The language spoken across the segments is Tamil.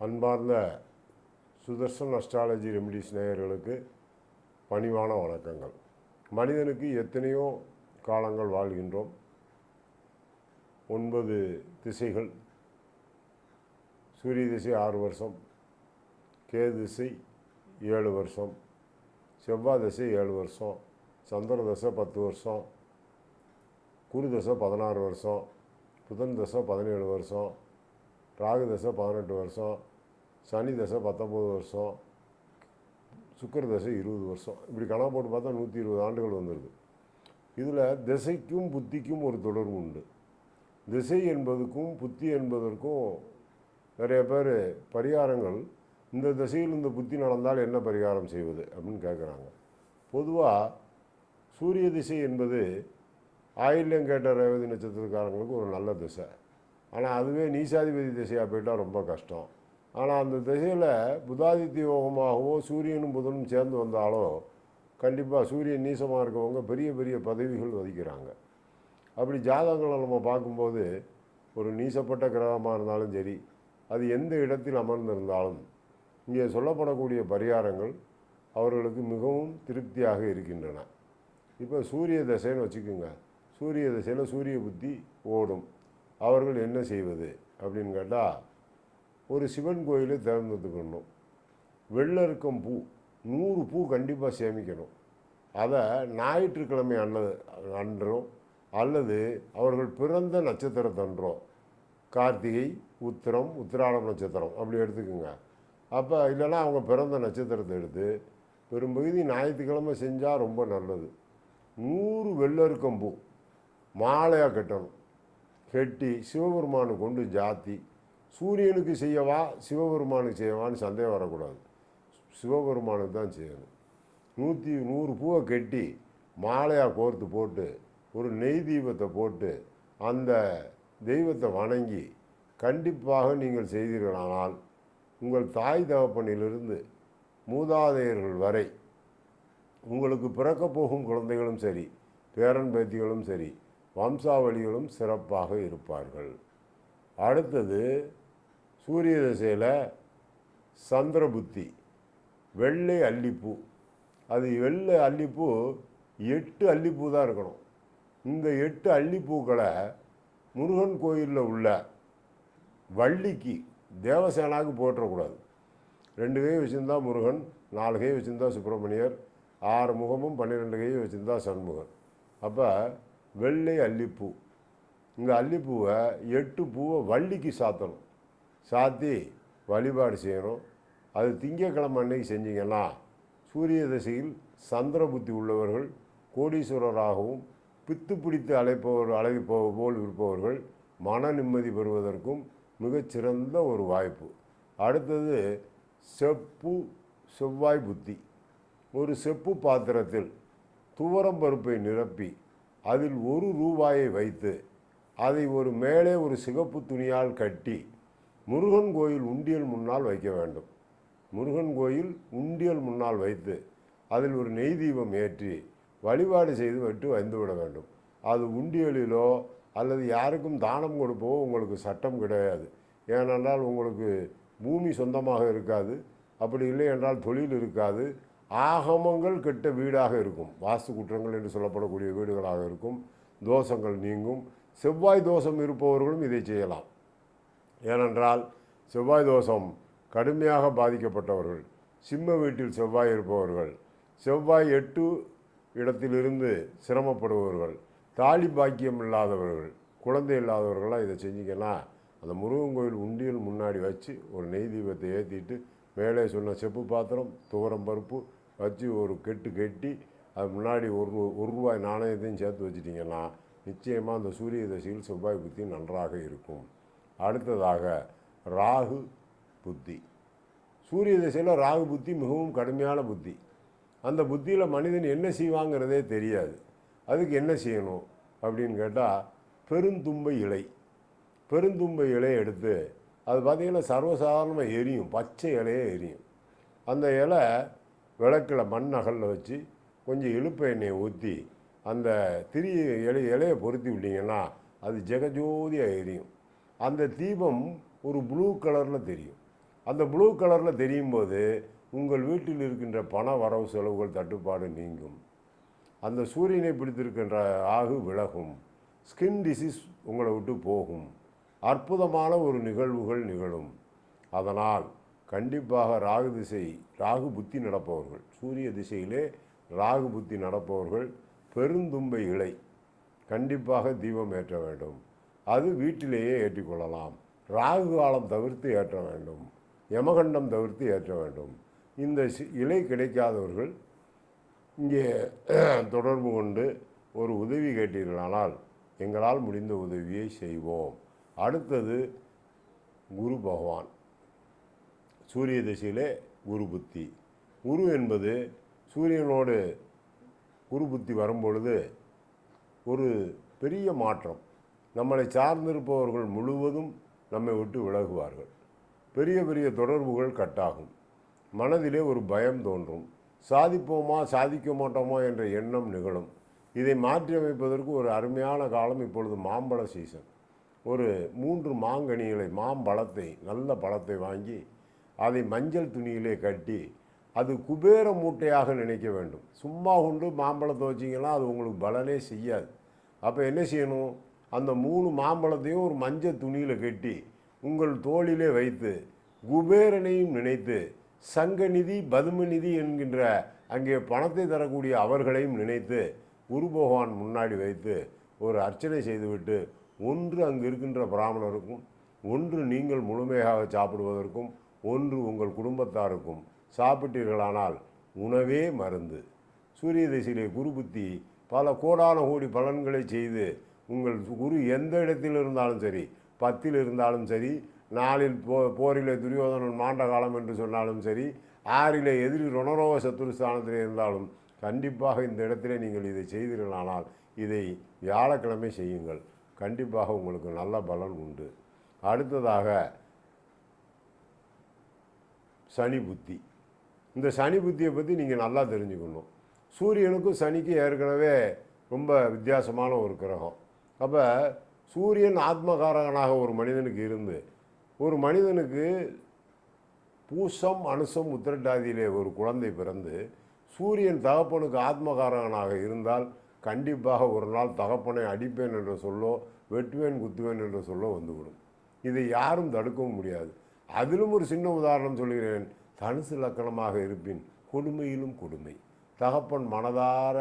அன்பார்ந்த சுதர்சன் அஸ்ட்ராலஜி ரெமிடிஸ் நேயர்களுக்கு பணிவான வணக்கங்கள். மனிதனுக்கு எத்தனையோ காலங்கள் வாழ்கின்றோம். ஒன்பது திசைகள். சூரிய திசை ஆறு வருஷம். கேது திசை ஏழு வருஷம். செவ்வாய் திசை ஏழு வருஷம். சந்திர தசை பத்து வருஷம். குரு தசை பதினாறு வருஷம். புதன் தசை பதினேழு வருஷம். ராகு தசை பதினெட்டு வருஷம். சனி தசை பத்தொம்பது வருஷம் சுக்கர தசை இருபது வருஷம். இப்படி கணக்கு போட்டு பார்த்தா நூற்றி இருபது ஆண்டுகள் வந்துடுது இதில் திசைக்கும் புத்திக்கும் ஒரு தொடர்பு உண்டு. திசை என்பதுக்கும் புத்தி என்பதற்கும் நிறைய பேர் பரிகாரங்கள். இந்த திசையில் இந்த புத்தி நடந்தால் என்ன பரிகாரம் செய்வது அப்படின்னு கேட்குறாங்க பொதுவாக சூரிய திசை என்பது ஆயில்யம் கேட்ட ரேவதி நட்சத்திரக்காரங்களுக்கு ஒரு நல்ல திசை. ஆனால் அதுவே நீசாதிபதி திசையாக போயிட்டால் ரொம்ப கஷ்டம். ஆனால் அந்த திசையில் புதாதித்ய யோகமாகவோ சூரியனும் புதனும் சேர்ந்து வந்தாலோ கண்டிப்பாக சூரியன் நீசமாக இருக்கவங்க பெரிய பெரிய பதவிகள் வதிக்கிறாங்க அப்படி ஜாதகங்களை நம்ம பார்க்கும்போது ஒரு நீசப்பட்ட கிரகமாக இருந்தாலும் சரி அது எந்த இடத்தில் அமர்ந்திருந்தாலும் இங்கே சொல்லப்படக்கூடிய பரிகாரங்கள் அவர்களுக்கு மிகவும் திருப்தியாக இருக்கின்றன. இப்போ சூரிய தசைன்னு வச்சுக்கோங்க. சூரிய தசையில் சூரிய புத்தி ஓடும். அவர்கள் என்ன செய்வது? அப்படின்னு கேட்டால் ஒரு சிவன் கோயிலை தேர்ந்தெடுத்துக்கணும் வெள்ளை இருக்கும் பூ நூறு பூ கண்டிப்பாக சேமிக்கணும். அதை ஞாயிற்றுக்கிழமை அன்னது அன்றும் அல்லது அவர்கள் பிறந்த நட்சத்திரத்தன்றோ கார்த்திகை உத்திரம் உத்திராடம் நட்சத்திரம் அப்படி எடுத்துக்கோங்க. அப்போ இல்லைன்னா அவங்க பிறந்த நட்சத்திரத்தை எடுத்து பெரும்பகுதி ஞாயிற்றுக்கிழமை செஞ்சால் ரொம்ப நல்லது. நூறு வெள்ளருக்கம்பூ மாலையாக கட்டணும். கட்டி சிவபெருமானு கொண்டு ஜாத்தி சூரியனுக்கு செய்யவா சிவபெருமானுக்கு செய்யவான்னு சந்தேகம் வரக்கூடாது. சிவபெருமானுக்கு தான் செய்யணும். நூற்றி நூறு பூவை கட்டி மாலையாக கோர்த்து போட்டு ஒரு நெய் தீபத்தை போட்டு அந்த தெய்வத்தை வணங்கி கண்டிப்பாக நீங்கள் செய்தீர்களானால் உங்கள் தாய் தகப்பனிலிருந்து மூதாதையர்கள் வரை உங்களுக்கு பிறக்கப் போகும் குழந்தைகளும் சரி பேரன் பேத்திகளும் சரி வம்சாவளிகளும் சிறப்பாக இருப்பார்கள். அடுத்தது சூரிய திசையில் சந்திர புத்தி வெள்ளை அல்லிப்பூ. அது வெள்ளை அல்லிப்பூ எட்டு அல்லிப்பூ தான் இருக்கணும். இந்த எட்டு அல்லிப்பூக்களை முருகன் கோயிலில் உள்ள வள்ளிக்கு தேவசேனாவுக்கு போட்டுறக்கூடாது ரெண்டு கை வச்சுருந்தா முருகன் நாலு கை வச்சுருந்தா சுப்பிரமணியர் ஆறு முகமும் பன்னிரெண்டு கையும் வச்சுருந்தா சண்முகன். அப்போ வெள்ளை அல்லிப்பூ. இந்த அல்லிப்பூவை எட்டு பூவை வள்ளிக்கு சாத்தணும். சாத்தி வழிபாடு செய்யணும். அது திங்கக்கிழமை அன்னைக்கு செஞ்சீங்கன்னா சூரிய தசையில் சந்திர புத்தி உள்ளவர்கள் கோடீஸ்வரராகவும் பித்து பிடித்து அழைப்பவர் அழைப்போ போல் இருப்பவர்கள் மன நிம்மதி பெறுவதற்கும் மிகச்சிறந்த ஒரு வாய்ப்பு. அடுத்தது செப்பு செவ்வாய் புத்தி. ஒரு செப்பு பாத்திரத்தில் துவரம் பருப்பை நிரப்பி அதில் ஒரு ரூபாயை வைத்து அதை ஒரு மேலே ஒரு சிகப்பு துணியால் கட்டி முருகன் கோயில் உண்டியல் முன்னால் வைக்க வேண்டும். முருகன் கோயில் உண்டியல் முன்னால் வைத்து அதில் ஒரு நெய் தீபம் ஏற்றி வழிபாடு செய்து விட்டு வந்துவிட வேண்டும். அது உண்டியலிலோ அல்லது யாருக்கும் தானம் கொடுப்போ உங்களுக்கு சட்டம் கிடையாது. ஏனென்றால் உங்களுக்கு பூமி சொந்தமாக இருக்காது. அப்படி இல்லை என்றால் தொழில் இருக்காது. ஆகமங்கள் கெட்ட வீடாக இருக்கும். வாஸ்து குற்றங்கள் என்று சொல்லப்படக்கூடிய வீடுகளாக இருக்கும். தோஷங்கள் நீங்கும். செவ்வாய் தோஷம் இருப்பவர்களும் இதை செய்யலாம். ஏனென்றால் செவ்வாய் தோஷம் கடுமையாக பாதிக்கப்பட்டவர்கள். சிம்ம வீட்டில் செவ்வாய் இருப்பவர்கள். செவ்வாய் எட்டு இடத்திலிருந்து சிரமப்படுபவர்கள். தாலி பாக்கியம் இல்லாதவர்கள். குழந்தை இல்லாதவர்களாக இதை செஞ்சீங்கன்னா அந்த முருகன் கோயில் உண்டியல் முன்னாடி வச்சு ஒரு நெய் தீபத்தை ஏற்றிட்டு மேலே சொன்ன செப்பு பாத்திரம் துவரம் பருப்பு வச்சு ஒரு கெட்டு கட்டி அது முன்னாடி ஒரு ஒரு ரூபாய் நாணயத்தையும் சேர்த்து வச்சிட்டிங்கன்னா நிச்சயமாக அந்த சூரிய தசையில் செவ்வாய் புத்தி நன்றாக இருக்கும். அடுத்ததாக ராகு புத்தி. சூரிய திசையில் ராகு புத்தி மிகவும் கடுமையான புத்தி. அந்த புத்தியில் மனிதன் என்ன செய்வாங்கிறதே தெரியாது. அதுக்கு என்ன செய்யணும் அப்படின்னு கேட்டால் பெருந்தும்பை இலை. பெருந்தும்பை இலையை எடுத்து அது பார்த்திங்கன்னா சர்வசாதாரணமாக எரியும் பச்சை இலையே எரியும். அந்த இலை விளக்கில் மண் அகலில் வச்சு கொஞ்சம் இழுப்பு எண்ணெயை ஊற்றி அந்த திரி இலை இலையை பொருத்தி விட்டிங்கன்னா அது ஜெகஜோதியாக எரியும். அந்த தீபம் ஒரு ப்ளூ கலரில் தெரியும். அந்த ப்ளூ கலரில் தெரியும் போது உங்கள் வீட்டில் இருக்கின்ற பண வரவு செலவுகள் தட்டுப்பாடு நீங்கும். அந்த சூரியனை பிடித்திருக்கின்ற ஆகு விலகும். ஸ்கின் டிசீஸ் உங்களை விட்டு போகும். அற்புதமான ஒரு நிகழ்வுகள் நிகழும். அதனால் கண்டிப்பாக ராகு திசை ராகு புத்தி நடப்பவர்கள் சூரிய திசையிலே ராகு புத்தி நடப்பவர்கள் பெருந்தும்பை இலை கண்டிப்பாக தீபம் ஏற்ற வேண்டும். அது வீட்டிலேயே ஏற்றிக்கொள்ளலாம். ராகு காலம் தவிர்த்து ஏற்ற வேண்டும். யமகண்டம் தவிர்த்து ஏற்ற வேண்டும். இந்த சி- இலை கிடைக்காதவர்கள் இங்கே தொடர்பு கொண்டு ஒரு உதவி கேட்டீர்களானால் எங்களால் முடிந்த உதவியை செய்வோம். அடுத்தது குரு பகவான். சூரிய திசையிலே குரு புத்தி. குரு என்பது சூரியனோடு குரு புத்தி வரும்பொழுது ஒரு பெரிய மாற்றம். நம்மளை சார்ந்திருப்பவர்கள் முழுவதும் நம்மை விட்டு விலகுவார்கள். பெரிய பெரிய தொடர்புகள் கட்டாகும். மனதிலே ஒரு பயம் தோன்றும். சாதிப்போமா சாதிக்க மாட்டோமா என்ற எண்ணம் நிகழும். இதை மாற்றி அமைப்பதற்கு ஒரு அருமையான காலம் இப்பொழுது மாம்பழ சீசன் ஒரு மூன்று மாங்கனிகளை மாம்பழத்தை நல்ல பழத்தை வாங்கி அதை மஞ்சள் துணியிலே கட்டி அது குபேர மூட்டையாக நினைக்க வேண்டும். சும்மா கொண்டு மாம்பழத்தை வச்சிங்கன்னா அது உங்களுக்கு பலனே செய்யாது. அப்போ என்ன செய்யணும்? அந்த மூணு மாம்பழத்தையும் ஒரு மஞ்சள் துணியில் கட்டி உங்கள் தோளிலே வைத்து குபேரனையும் நினைத்து சங்கநிதி பதுமநிதி என்கின்ற அங்கே பணத்தை தரக்கூடிய அவர்களையும் நினைத்து குரு பகவான் முன்னாடி வைத்து ஒரு அர்ச்சனை செய்துவிட்டு ஒன்று அங்கு இருக்கின்ற பிராமணருக்கும் ஒன்று நீங்கள் முழுமையாக சாப்பிடுவதற்கும் ஒன்று உங்கள் குடும்பத்தாருக்கும் சாப்பிட்டீர்களானால் உணவே மருந்து. சூரிய திசையிலே குரு புத்தி பல கோடான கோடி பலன்களை செய்து உங்கள் குரு எந்த இடத்தில் இருந்தாலும் சரி பத்தில் இருந்தாலும் சரி நாளில் போ போரிலே துரியோதனன் மாண்ட காலம் என்று சொன்னாலும் சரி ஆறிலே எதிரி ரணரோக சத்துருஸ்தானத்தில் இருந்தாலும் கண்டிப்பாக இந்த இடத்திலே நீங்கள் இதை செய்தீர்களானால் இதை வியாழக்கிழமை செய்யுங்கள். கண்டிப்பாக உங்களுக்கு நல்ல பலன் உண்டு. அடுத்ததாக சனி புத்தி. இந்த சனி புத்தியை பற்றி நீங்கள் நல்லா தெரிஞ்சுக்கணும். சூரியனுக்கும் சனிக்கும் ஏற்கனவே ரொம்ப வித்தியாசமான ஒரு கிரகம். அப்போ சூரியன் ஆத்மகாரகனாக ஒரு மனிதனுக்கு இருந்து ஒரு மனிதனுக்கு பூசம் அனுசம் உத்திரட்டாதியிலே ஒரு குழந்தை பிறந்து சூரியன் தகப்பனுக்கு ஆத்மகாரகனாக இருந்தால் கண்டிப்பாக ஒரு நாள் தகப்பனை அடிப்பேன் என்ற சொல்லோ வெட்டுவேன் குத்துவேன் என்ற சொல்லோ வந்துவிடும். இதை யாரும் தடுக்கவும் முடியாது. அதிலும் ஒரு சின்ன உதாரணம் சொல்கிறேன். தனுசு லக்கணமாக இருப்பின் கொடுமையிலும் கொடுமை. தகப்பன் மனதார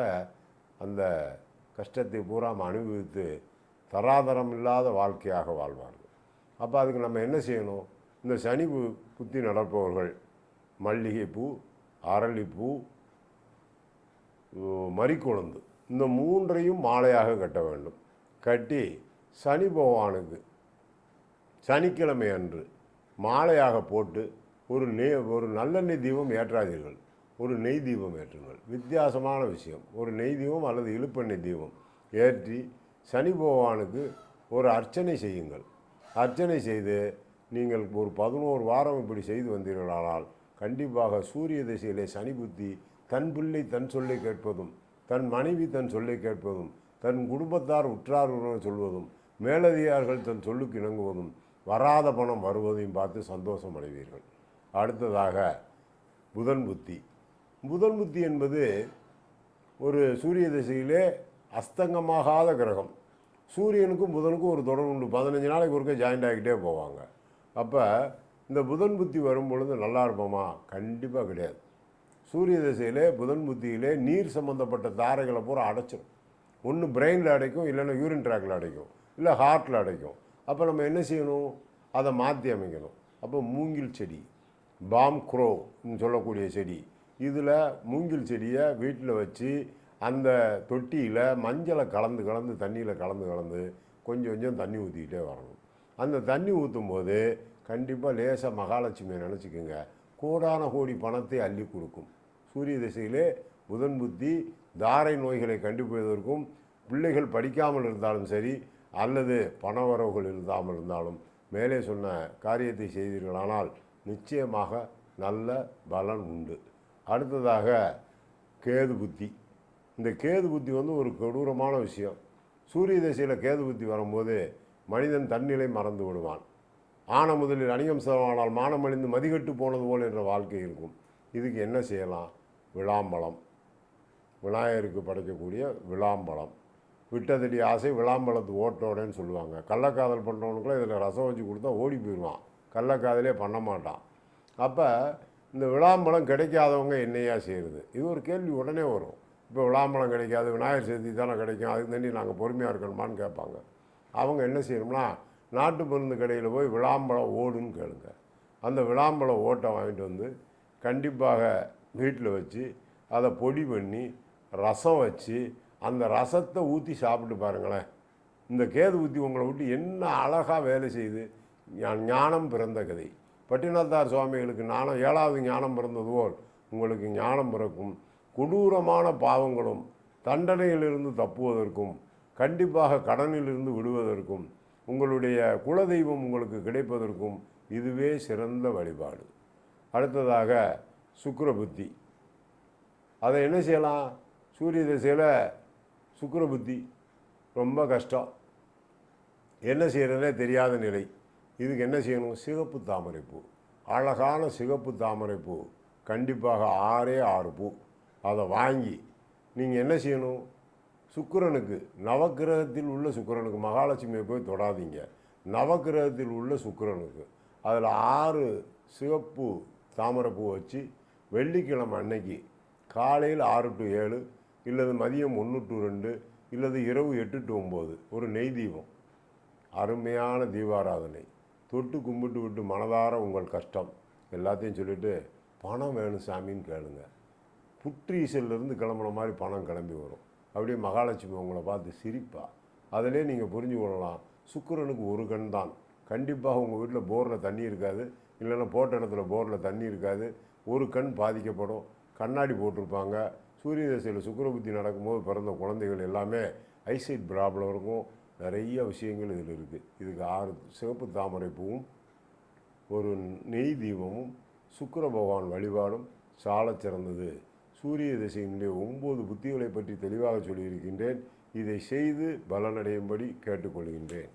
அந்த கஷ்டத்தை பூராம் அனுபவித்து தராதரம் இல்லாத வாழ்க்கையாக வாழ்வார்கள். அப்போ அதுக்கு நம்ம என்ன செய்யணும்? இந்த சனி புத்தி நடப்பவர்கள் மல்லிகைப்பூ அரளிப்பூ மறிக்குழந்து மரிக்கொழுந்து இந்த மூன்றையும் மாலையாக கட்ட வேண்டும். கட்டி சனி பகவானுக்கு சனிக்கிழமை அன்று மாலையாக போட்டு ஒரு நெய் ஒரு நல்லெண்ணெய் தீபம் ஏற்றாதீர்கள். ஒரு நெய் தீபம் ஏற்றுங்கள். வித்தியாசமான விஷயம். ஒரு நெய் தீபம் அல்லது இழுப்பெண்ணெய் தீபம் ஏற்றி சனி பகவானுக்கு ஒரு அர்ச்சனை செய்யுங்கள். அர்ச்சனை செய்து நீங்கள் ஒரு பதினோரு வாரம் இப்படி செய்து வந்தீர்களானால் கண்டிப்பாக சூரிய திசையிலே சனி புத்தி தன் பிள்ளை தன் சொல்லை கேட்பதும் தன் மனைவி தன் சொல்லை கேட்பதும் தன் குடும்பத்தார் உற்றார் உறவினர் சொல்வதும் மேலதிகாரிகள் தன் சொல்லுக்கு இணங்குவதும் வராத பணம் வருவதையும் பார்த்து சந்தோஷம் அடைவீர்கள். அடுத்ததாக புதன் புத்தி. புதன் புத்தி என்பது ஒரு சூரிய திசையிலே அஸ்தங்கமாகாத கிரகம். சூரியனுக்கும் புதனுக்கும் ஒரு தொடர்பு உண்டு. பதினஞ்சு நாளைக்கு ஒருக்க ஜாயிண்ட் ஆகிக்கிட்டே போவாங்க. அப்போ இந்த புதன் புத்தி வரும் பொழுது நல்லா இருப்போமா? கண்டிப்பாக கிடையாது. சூரிய திசையிலே புதன் புத்தியிலே நீர் சம்மந்தப்பட்ட தாரைகளை பூரா அடைச்சிடும் ஒன்று பிரெயினில் அடைக்கும் இல்லைன்னா யூரின் ட்ராக்கில் அடைக்கும் இல்லை ஹார்ட்டில் அடைக்கும். அப்போ நம்ம என்ன செய்யணும்? அதை மாற்றி அமைக்கணும். அப்போ மூங்கில் செடி பாம் குரோன்னு சொல்லக்கூடிய செடி இதில் மூங்கில் செடியை வீட்டில் வச்சு அந்த தொட்டியில் மஞ்சளை கலந்து கலந்து தண்ணியில் கலந்து கலந்து கொஞ்சம் கொஞ்சம் தண்ணி ஊற்றிக்கிட்டே வரணும். அந்த தண்ணி ஊற்றும் போது கண்டிப்பாக லேசாக மகாலட்சுமியை நினச்சிக்கோங்க. கோடான கோடி பணத்தை அள்ளி கொடுக்கும். சூரிய திசையிலே புதன் புத்தி தாரை நோய்களை கண்டுபிடிப்பதற்கும் பிள்ளைகள் படிக்காமல் இருந்தாலும் சரி அல்லது பணவரவுகள் இருந்தாமல் இருந்தாலும் மேலே சொன்ன காரியத்தை செய்தீர்களானால் நிச்சயமாக நல்ல பலன் உண்டு. அடுத்ததாக கேது புத்தி. இந்த கேது புத்தி வந்து ஒரு கொடூரமான விஷயம். சூரிய திசையில் கேது புத்தி வரும்போது மனிதன் தன்னிலை மறந்து விடுவான். ஆன முதலில் அணிகம் செலவானால் மானமழிந்து மதிகட்டு போனது போல் என்ற வாழ்க்கை இருக்கும். இதுக்கு என்ன செய்யலாம்? விளாம்பழம். விநாயகருக்கு படைக்கக்கூடிய விளாம்பழம். விட்டதடி ஆசை விளாம்பழத்து ஓட்டோடன்னு சொல்லுவாங்க. கள்ளக்காதல் பண்ணுறவனுக்குலாம் இதில் ரசம் வச்சு கொடுத்தா ஓடி போயிடுவான். கள்ளக்காதலே பண்ண மாட்டான். அப்போ இந்த விளாம்பழம் கிடைக்காதவங்க என்னையா செய்கிறது இது ஒரு கேள்வி உடனே வரும். இப்போ விளாம்பழம் கிடைக்காது விநாயகர் சதுர்த்தி தானே கிடைக்கும் அதுக்கு தண்டி நாங்கள் பொறுமையாக இருக்கணுமான்னு கேட்பாங்க. அவங்க என்ன செய்யணும்னா நாட்டு மருந்து கடையில் போய் விளாம்பழம் ஓடுன்னு கேளுங்க. அந்த விளாம்பழம் ஓட்டை வாங்கிட்டு வந்து கண்டிப்பாக வீட்டில் வச்சு அதை பொடி பண்ணி ரசம் வச்சு அந்த ரசத்தை ஊற்றி சாப்பிட்டு பாருங்களேன். இந்த கேது ஊற்றி உங்களை விட்டு என்ன அழகாக வேலை செய்யுது. ஞானம் பிறந்த கதை. பட்டினத்தார் சுவாமிகளுக்கு ஞானம் ஏழாவது ஞானம் பிறந்தது போல் உங்களுக்கு ஞானம் பிறக்கும். கொடூரமான பாவங்களும் தண்டனையிலிருந்து தப்புவதற்கும் கண்டிப்பாக கடனிலிருந்து விடுவதற்கும் உங்களுடைய குலதெய்வம் உங்களுக்கு கிடைப்பதற்கும் இதுவே சிறந்த வழிபாடு. அடுத்ததாக சுக்கிர புத்தி அதை என்ன செய்யலாம்? சூரிய திசையில் சுக்கிர புத்தி ரொம்ப கஷ்டம். என்ன செய்கிறதுனே தெரியாத நிலை. இதுக்கு என்ன செய்யணும்? சிகப்பு தாமரைப்பூ. அழகான சிகப்பு தாமரைப்பூ. கண்டிப்பாக ஆறே ஆறு பூ. அதை வாங்கி நீங்கள் என்ன செய்யணும்? சுக்கிரனுக்கு நவக்கிரகத்தில் உள்ள சுக்கிரனுக்கு மகாலட்சுமியை போய் தொடாதீங்க. நவக்கிரகத்தில் உள்ள சுக்கிரனுக்கு. அதில் ஆறு சிவப்பு தாமரைப்பூ வச்சு வெள்ளிக்கிழமை அன்னைக்கு காலையில் ஆறு டு ஏழு இல்லது மதியம் ஒன்று டு ரெண்டு இல்லது இரவு எட்டு டு ஒம்பது ஒரு நெய் தீபம். அருமையான தீபாராதனை. தொட்டு கும்பிட்டு விட்டு மனதார உங்கள் கஷ்டம். எல்லாத்தையும் சொல்லிவிட்டு பணம் வேணும் சாமின்னு கேளுங்கள் புற்றீசல்லேருந்து கிளம்புன மாதிரி பணம் கிளம்பி வரும். அப்படியே மகாலட்சுமி உங்களை பார்த்து சிரிப்பா. அதிலே நீங்கள் புரிஞ்சு கொள்ளலாம். சுக்கிரனுக்கு ஒரு கண் தான். கண்டிப்பாக உங்கள் வீட்டில் போரில் தண்ணி இருக்காது. இல்லைன்னா போட்ட இடத்துல போரில் தண்ணி இருக்காது. ஒரு கண் பாதிக்கப்படும். கண்ணாடி போட்டிருப்பாங்க. சூரிய தசையில் சுக்கிர புத்தி நடக்கும்போது பிறந்த குழந்தைகள் எல்லாமே ஐசைட் ப்ராப்ளம் இருக்கும். நிறைய விஷயங்கள் இதில் இருக்குது இதுக்கு ஆறு சிவப்பு தாமரை பூவும் ஒரு நெய் தீபமும் சுக்கர பகவான் வழிபாடும் சாலச் சிறந்தது சூரிய திசையினுடைய ஒன்பது புத்திகளை பற்றி தெளிவாக சொல்லியிருக்கின்றேன். இதை செய்து பலனடையும்படி கேட்டுக்கொள்கின்றேன்.